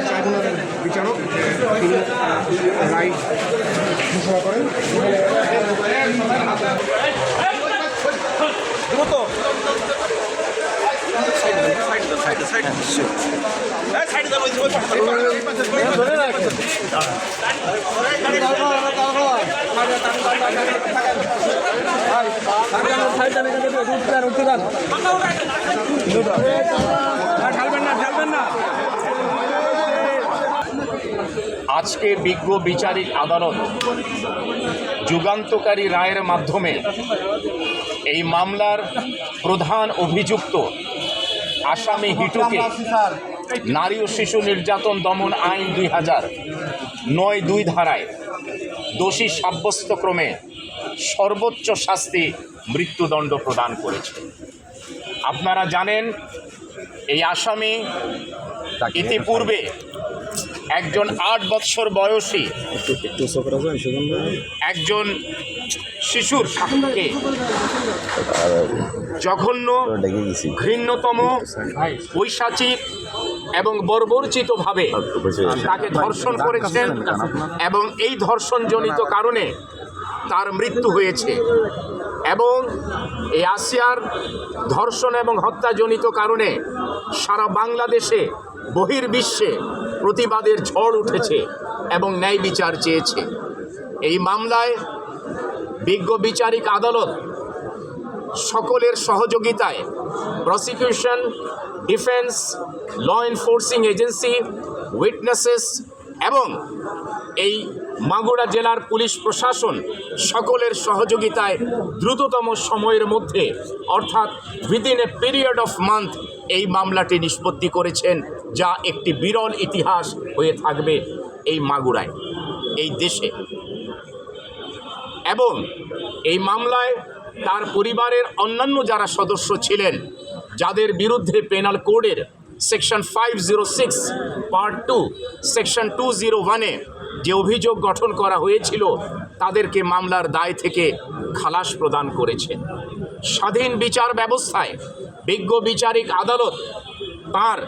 ট্রাইব্যুনালের বিচারক তিনি রায় ঘোষণা করেন আজকে বিজ্ঞ বিচারিক আদালত যুগান্তকারী রায়ের মাধ্যমে এই মামলার প্রধান অভিযুক্ত আসামি হিটুকে নারী ও শিশু নির্যাতন দমন আইন দুই হাজার নয় দুই ধারায় দোষী সাব্যস্তক্রমে সর্বোচ্চ শাস্তি মৃত্যুদণ্ড প্রদান করেছে। আপনারা জানেন এই আসামি ইতিপূর্বে একজন আট বৎসর বয়সী একজন শিশুর জঘন্য ঘৃণ্যতম পৈশাচিক এবং বর্বরচিতভাবে তাকে ধর্ষণ করেছেন এবং এই ধর্ষণজনিত কারণে তার মৃত্যু হয়েছে। এবং এই আসিয়ার ধর্ষণ এবং হত্যাজনিত কারণে সারা বাংলাদেশে বহির্বিশ্বে প্রতিবাদের ঝড় উঠেছে এবং ন্যায় বিচার চেয়েছে। এই মামলায় বিজ্ঞ বিচারিক আদালত সকলের সহযোগিতায় prosecution defence law enforcing agency witnesses এবং এই মাগুরা জেলার পুলিশ প্রশাসন সকলের সহযোগিতায় দ্রুততম সময়ের মধ্যে, অর্থাৎ within a period of month এই মামলাটি নিষ্পত্তি করেছেন যা একটি বিরল ইতিহাস হয়ে থাকবে এই মাগুরায়, এই দেশে। এবং এই মামলায় তার পরিবারের অন্যান্য যারা সদস্য ছিলেন, যাদের বিরুদ্ধে পেনাল কোডের section five zero six part two section two zero ওয়ানে যে অভিযোগ গঠন করা হয়েছিল, তাদেরকে মামলার দায় থেকে খালাস প্রদান করেছে। স্বাধীন বিচার ব্যবস্থায় বিজ্ঞ বিচারিক আদালত তার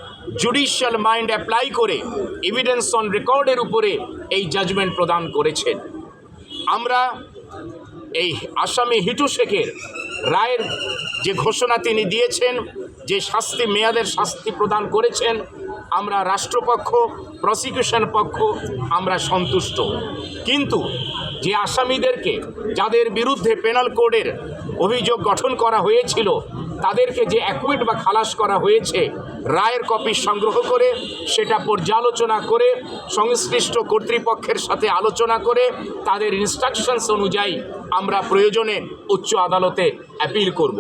জুডিশিয়াল মাইন্ড অ্যাপ্লাই করে এভিডেন্স অন রেকর্ডের উপরে এই জাজমেন্ট প্রদান করেছেন। আমরা এই আসামি হিটু শেখের রায়ের যে ঘোষণা তিনি দিয়েছেন, যে শাস্তি, মেয়াদের শাস্তি প্রদান করেছেন, আমরা রাষ্ট্রপক্ষ প্রসিকিউশন পক্ষ, আমরা সন্তুষ্ট। কিন্তু যে আসামিদেরকে, যাদের বিরুদ্ধে পেনাল কোডের অভিযোগ গঠন করা হয়েছিল তাদেরকে যে অ্যাকুইট বা খালাস করা হয়েছে, রায়ের কপি সংগ্রহ করে, সেটা পর্যালোচনা করে, সংশ্লিষ্ট কর্তৃপক্ষের সাথে আলোচনা করে, তাদের ইনস্ট্রাকশনস অনুযায়ী আমরা প্রয়োজনে উচ্চ আদালতে অ্যাপিল করব।